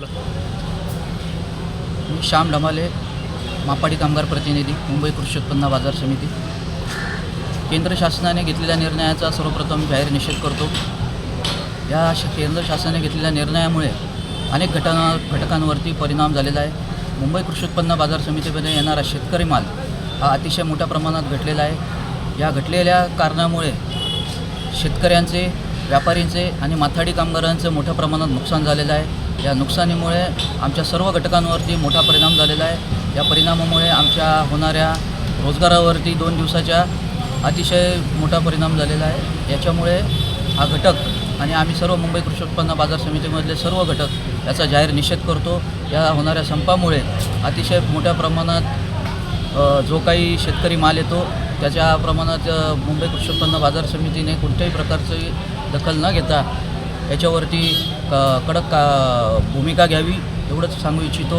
मी श्याम ढमाले मापाडी कामगार प्रतिनिधी मुंबई कृषी उत्पन्न बाजार समिती. केंद्र शासनाने घेतलेल्या निर्णयाचा सर्वप्रथम जाहीर निषेध करतो. या केंद्र शासनाने घेतलेल्या निर्णयामुळे अनेक घटना घटकांवरती परिणाम झालेला आहे. मुंबई कृषी उत्पन्न बाजार समितीमध्ये येणारा शेतकरी माल हा अतिशय मोठ्या प्रमाणात घटलेला आहे. या घटलेल्या कारणामुळे शेतकऱ्यांचे व्यापारींचे आणि माथाडी कामगारांचं मोठ्या प्रमाणात नुकसान झालेलं आहे. या नुकसानीमुळे आमच्या सर्व घटकांवरती मोठा परिणाम झालेला आहे. या परिणामामुळे आमच्या होणाऱ्या रोजगारावरती दोन दिवसाच्या अतिशय मोठा परिणाम झालेला आहे. याच्यामुळे हा घटक आणि आम्ही सर्व मुंबई कृषी उत्पन्न बाजार समितीमधले सर्व घटक याचा जाहीर निषेध करतो. या होणाऱ्या संपामुळे अतिशय मोठ्या प्रमाणात जो काही शेतकरी माल येतो त्याच्या प्रमाणात मुंबई कृषी उत्पन्न बाजार समितीने कोणत्याही प्रकारची दखल न घेता याच्यावरती क कडक का भूमिका घ्यावी एवढंच सांगू इच्छितो.